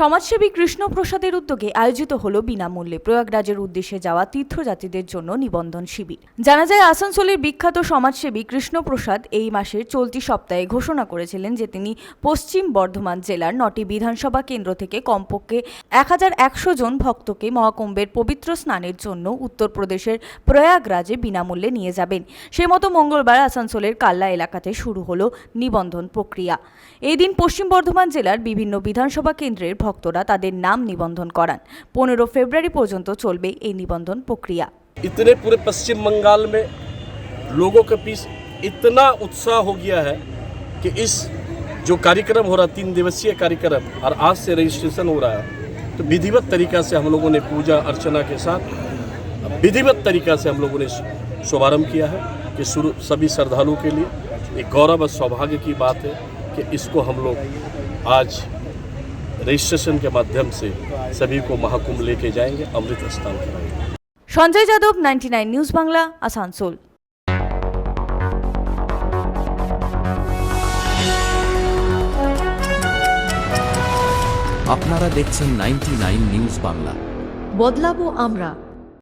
সমাজসেবী কৃষ্ণপ্রসাদের উদ্যোগে আয়োজিত হল বিনামূল্যে প্রয়াগরাজের উদ্দেশ্যে যাওয়া তীর্থযাত্রীদের জন্য নিবন্ধন শিবির। জানা যায়, আসানসোলের বিখ্যাত সমাজসেবী কৃষ্ণপ্রসাদ এই মাসের চলতি সপ্তাহে ঘোষণা করেছিলেন যে তিনি পশ্চিম বর্ধমান জেলার নটি বিধানসভা কেন্দ্র থেকে কমপক্ষে এক হাজার একশো জন ভক্তকে মহাকুম্ভের পবিত্র স্নানের জন্য উত্তরপ্রদেশের প্রয়াগরাজে বিনামূল্যে নিয়ে যাবেন। সে মতো মঙ্গলবার আসানসোলের কাল্লা এলাকাতে শুরু হলো নিবন্ধন প্রক্রিয়া। এই দিন পশ্চিম বর্ধমান জেলার বিভিন্ন বিধানসভা কেন্দ্রের ভক্তরা তাদের নাম নিবন্ধন করান পনেরো ফেব্রুয়ারি পর্যন্ত চলবে এই নিবন্ধন প্রক্রিয়া इतने पूरे पश्चिम बंगाल में लोगों के बीच इतना उत्साह हो गया है कि इस जो कार्यक्रम हो रहा है तीन दिवसीय कार्यक्रम और आज से रजिस्ट्रेशन हो रहा है तो विधिवत तरीका से हम लोगों ने पूजा अर्चना के साथ विधिवत तरीका से हम लोगों ने शुभारंभ किया है कि शुरू सभी श्रद्धालुओं के लिए एक गौरव और सौभाग्य की बात है कि इसको हम लोग आज रजिस्ट्रेशन के माध्यम से सभी को महाकुंभ लेके जाएंगे अमृत स्नान कराएंगे সঞ্জয় যাদব নাইনটি নিউজ বাংলা আসানসোল আপনারা দেখছেন নাইনটি নিউজ বাংলা বদলাবো আমরা